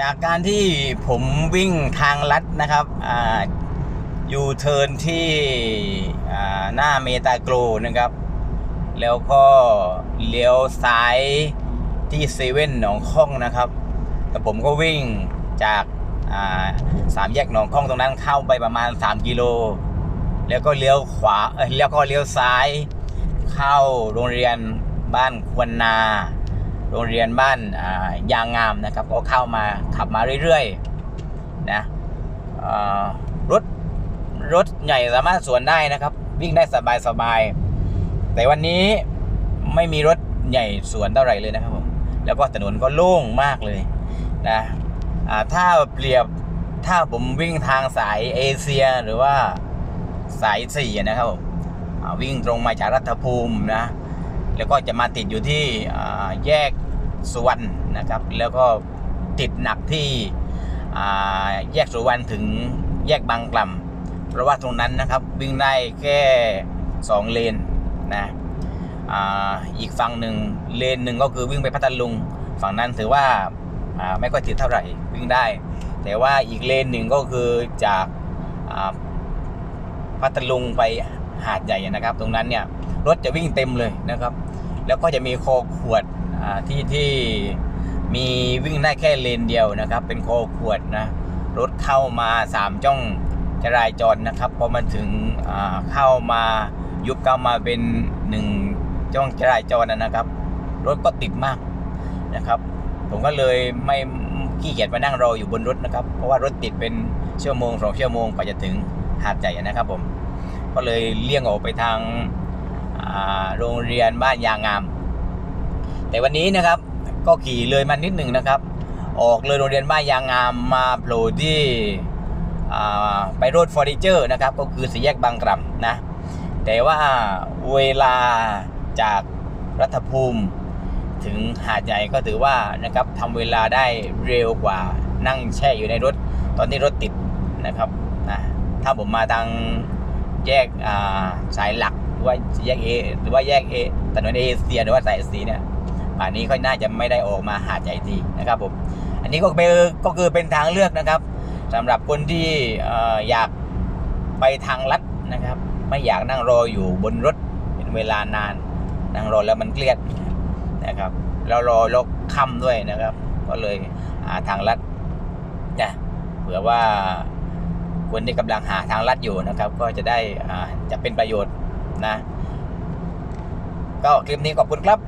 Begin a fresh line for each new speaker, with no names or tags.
จากการที่ผมวิ่งทางลัดนะครับอยูเทิร์นที่หน้าเมตาโกรนะครับ แล้วก็เลี้ยวซ้ายที่เซเว่นหนองข้องนะครับแล้วผมก็วิ่งจากาสามแยกหนองข้องตรงนั้นเข้าไปประมาณ 3 กิโล แล้วก็เลี้ยวขวาแล้วก็เลี้ยวซ้าย เข้าโรงเรียนบ้านควนนา โรงเรียนบ้านยางงามนะครับ ก็เข้ามาขับมาเรื่อยๆนะรถรถใหญ่สามารถสวนได้นะครับ วิ่งได้สบายๆแต่วันนี้ไม่มีรถใหญ่สวนเท่าไหร่เลยนะครับผมแล้วก็ถนนก็โล่งมากเลยนะถ้าเปรียบถ้าผมวิ่งทางสายเอเชียหรือว่าสายสี่นะครับผมวิ่งตรงมาจากรัฐภูมินะ แล้วก็จะมาติดอยู่ที่แยกสุวรรณนะครับ แล้วก็ติดหนักที่แยกสุวรรณถึงแยกบางกล่ำเพราะว่าตรงนั้นนะครับวิ่งได้แค่สองเลนนะอ,อีกฝั่งหนึ่งเลนหนึ่งก็คือวิ่งไปพัทลุง ฝั่งนั้นถือว่าไม่ค่อยติดเท่าไหร่วิ่งได้ แต่ว่าอีกเลนหนึ่งก็คือจากพัทลุงไปหาดใหญ่นะครับ ตรงนั้นเนี่ยรถจะวิ่งเต็มเลยนะครับ แล้วก็จะมีโคขวดที่ที่มีวิ่งได้แค่เลนเดียวนะครับ เป็นโคขวดนะรถเข้ามาสามจ้องจราจรนะครับพอมันถึงเข้ามายุบเข้ามาเป็นหนึ่งจ้องจราจรนะครับ รถก็ติดมากนะครับ ผมก็เลยไม่ขี้เกียจมานั่งรออยู่บนรถนะครับ เพราะว่ารถติดเป็นชั่วโมงสองชั่วโมงกว่าจะถึงหาดใหญ่นะครับผม ก็เลยเลี่ยงออกไปทาง โรงเรียนบ้านยางงาม แต่วันนี้นะครับก็ขี่เลยมานิดหนึ่งนะครับ ออกเลยโรงเรียนบ้านยางงามมาโผล่ที่ไปโรดฟอร์นิเจอร์นะครับก็คือสี่แยกบางกล่ำนะแต่ว่าเวลาจากรัฐภูมิถึงหาดใหญ่ก็ถือว่านะครับทำเวลาได้เร็วกว่านั่งแช่อยู่ในรถ ตอนที่รถติดนะครับนะถ้าผมมาทางแยกสายหลัก ว่าแยกเอหรือว่าแยกเอถนนเอเชียหรือว่าสายสีเนี่ยป่านนี้ก็น่าจะไม่ได้ออกมาหาใหญ่ทีนะครับผมอันนี้ก็เป็นก็คือเป็นทางเลือกนะครับสำหรับคนที่ออยากไปทางลัดนะครับ ไม่อยากนั่งรออยู่บนรถเป็นเวลานาน นั่งรอแล้วมันเครียดนะครับแล้วรอแลกค่ำด้วยนะครับ ก็เลยหาทางลัดนะเผื่อว่าคนที่กำลังหาทางลัดอยู่นะครับ ก็จะได้จะเป็นประโยชน์ นะ ก็คลิปนี้ขอบคุณครับ